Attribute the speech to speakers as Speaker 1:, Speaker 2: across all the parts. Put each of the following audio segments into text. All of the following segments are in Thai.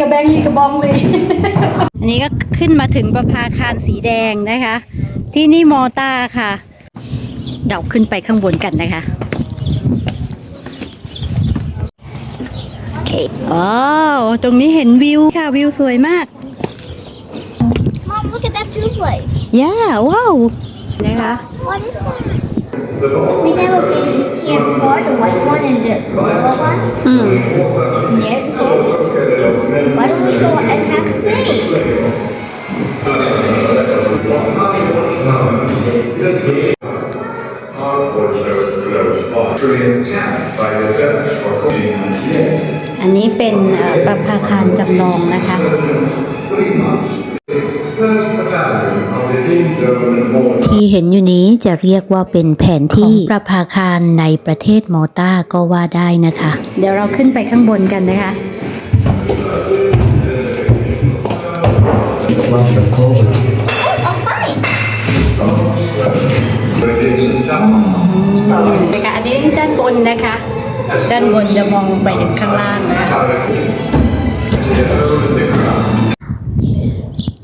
Speaker 1: กับแบงลีกับบองเลย อันนี้ก็ขึ้นมาถึงประภาคารสีแดงนะคะ ที่นี่มอต้าค่ะเราขึ้นไปข้างบนกันนะคะโอเคอ๋อตรงนี้เห็นวิวค่ะวิวสวยมาก
Speaker 2: Mom, look at that tube light.
Speaker 1: ย่าว้าวนะคะ
Speaker 2: What is that? We never been here before. The white one and the yellow one.
Speaker 1: อืม
Speaker 2: There before. Why don't we go and have tea?
Speaker 3: by the tenants or cooking
Speaker 1: อันนี้เป็นเอ่อประภาคารจำลองนะคะ
Speaker 4: ที่เห็นอยู่นี้จะเรียกว่าเป็นแผนที่ประภาคารในประเทศมอลตาก็ว่าได้นะคะ
Speaker 1: เดี๋ยวเราขึ้นไปข้างบนกันนะคะ
Speaker 2: Oh, fine.
Speaker 3: the Kingston Tower.
Speaker 1: นะคะอันนี้ด้านบนนะคะ ด้านบนจะมองไปเห็นข้างล่างนะคะ
Speaker 3: Zero in the ground.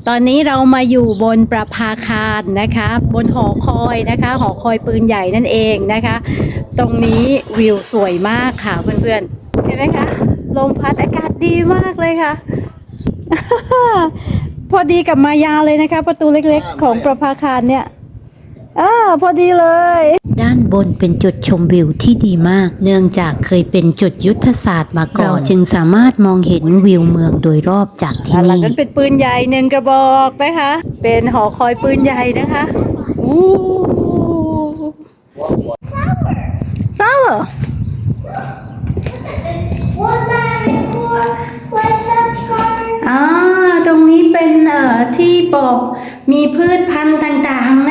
Speaker 1: ต อนนี้เรามาอยู่บนประภาคารนะคะ บนหอคอยนะคะ หอคอยปืนใหญ่นั่นเองนะคะ ตรงนี้วิวสวยมากค่ะเพื่อนๆ เห็นไหมคะ ลมพัดอากาศดีมากเลยค่ะ พอดีกับมายาเลยนะคะ ประตูเล็กๆ ของประภาคารเนี่ยอ่าพอดีเลยา
Speaker 4: นบนเป็นจุดชมวิวที่ดีมาก เนื่องจากเคยเป็นจุดยุทธศาสตร์มาก่อนเราจึงสามารถมองเห็นวิวเมืองโดยรอบจากที่
Speaker 1: ด้านหลัง
Speaker 4: นี่
Speaker 1: นั้นเป็นปืนใหญ่หนึ่งกระบอกนะคะ เป็นหอคอยปืนใหญ่นะคะอู้ flower
Speaker 2: What's that for? What's that for?
Speaker 1: อ่าตรงนี้เป็นเอ่อที่บอกมีพืชพันธุ์ต่างๆนะ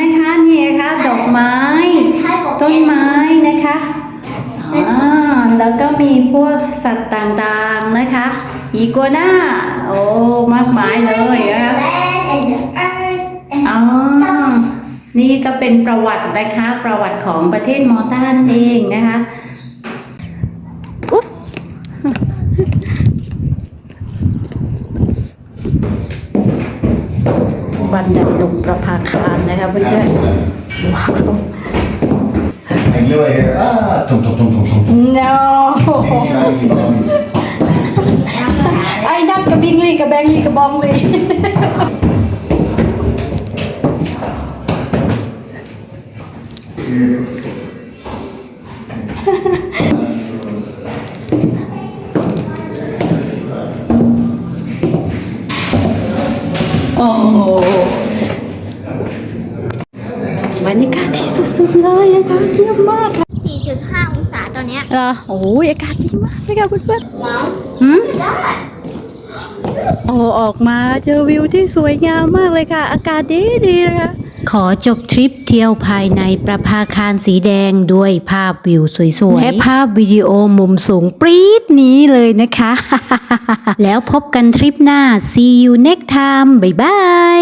Speaker 1: พวกสัตว์ต่างๆนะคะ อีกัวน่าโอ้มากมายเลยนะคะอ๋อนี่ก็เป็นประวัตินะคะ ประวัติของประเทศมอลตานั่นเองนะคะอุ๊บบันไดลงประภาคารนะคะเพื่อนๆว้าว
Speaker 5: I knew I hear ah tum tum tum tum tum.
Speaker 1: no ไอ้นัดกับบิง รรยากาศที่สุดๆเลยนะคะเยี่ยมมากค่ะ
Speaker 2: 4.5 องศาตอนเนี้ย
Speaker 1: เหรอโอ้โหอากาศดีมากเลยค่ะเพื่อน
Speaker 2: ว้าว
Speaker 1: ๆหืม
Speaker 2: ได้
Speaker 1: โอ้ออกมาเจอวิวที่สวยงามมากเลยค่ะ อากาศดีดีๆนะคะ
Speaker 4: ขอจบทริปเที่ยวภายในประภาคารสีแดงด้วยภาพวิวสวยๆ และภาพวิดีโอมุมสูงปรี๊ดนี้เลยนะคะ แล้วพบกันทริปหน้า see you next time บ๊ายบาย